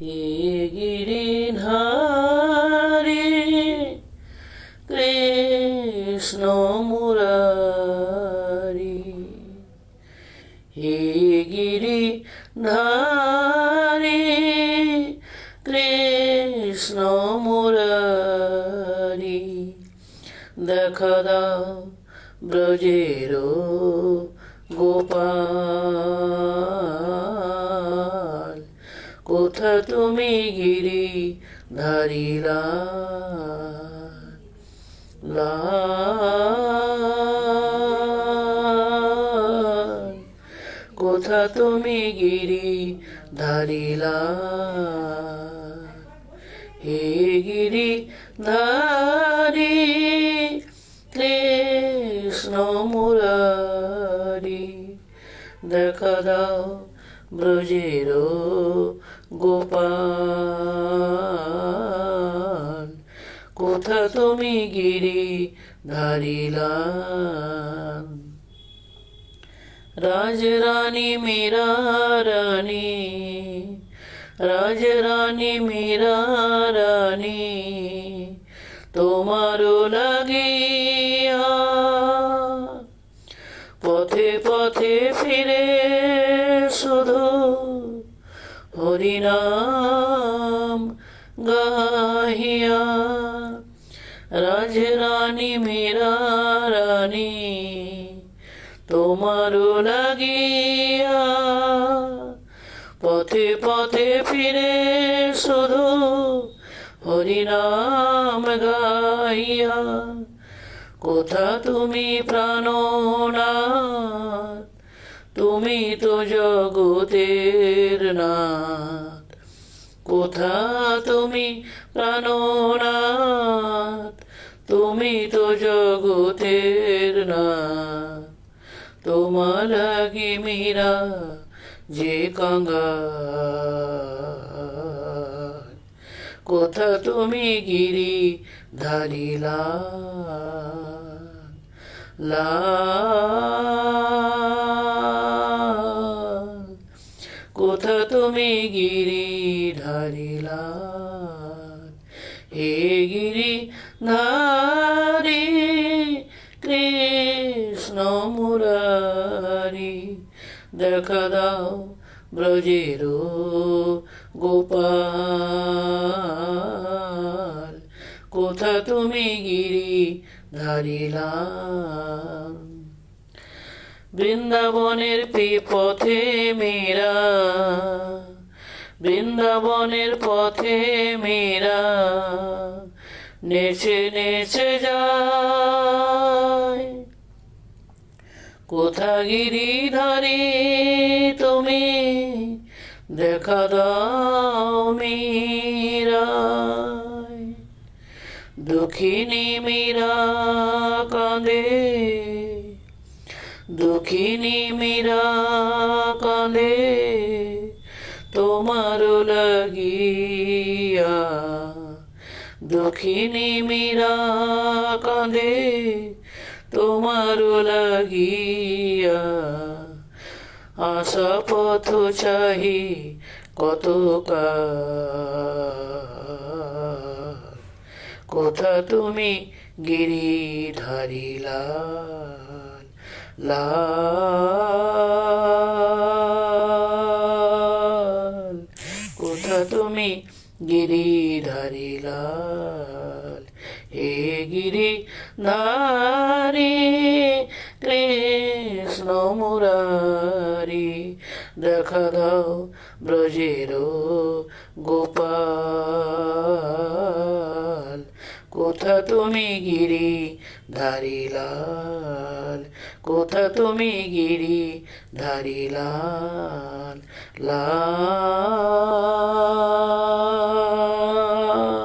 হে গিরিধারে কৃষ্ণ মুরারি। হে গিরি ধারে কৃষ্ণ মুরারি দেখা দাও ব্রজের গোপাল গিরি ধারিলা। কোথা তুমি গিরি ধারিলা? হে গিরি ধারি, কৃষ্ণ মুরারি, দেখা দাও ব্রজের গোপাল ধারিলা রাজরানী মীরা রানী রাজরানী মীরা রানী তোমারও লাগিয়া পথে পথে ফিরে শুধু হরিনাম গাহিয়া রাজরানী মীরা রানী, তোমারও লাগিয়া পথে পথে ফিরে শুধু হরিনাম গাইয়া, কোথা তুমি প্রাণনাথ? তুমি তো জগতের নাথ। কোথা তুমি প্রাণনাথ? তুমি তো জগতের না তোমার লাগি মীরা যে কাঙ্গাল কোথা তুমি গিরি ধারিলা? লাল কোথা তুমি গিরি ধারিলা হে গিরি ধারি কৃষ্ণ মুরারি, দেখা দাও ব্রজের গোপাল। কোথা তুমি গিরি ধারিলা বৃন্দাবনের পথে মেরা। বৃন্দাবনের পথে মেরা নেচে নেচে যায়। কোথা গিরিধারী তুমি দেখা দাও মীরায় দুঃখিনী মীরা কাঁদে, দুঃখিনী মীরা তোমার লাগিয়া দুঃখিনী মীরা কাঁদে তোমার লাগিয়া আশা পথ চাহি কত কোথা তুমি গিরি ধারিলা? লাল কোথা তুমি গিরিধারি লাল হে গিরি ধারি কৃষ্ণ মুরারি দেখা দাও ব্রজের গোপাল। কোথা তুমি গিরি ধারিলাল? কোথা তুমি গিরি ধারিলাল? লাল।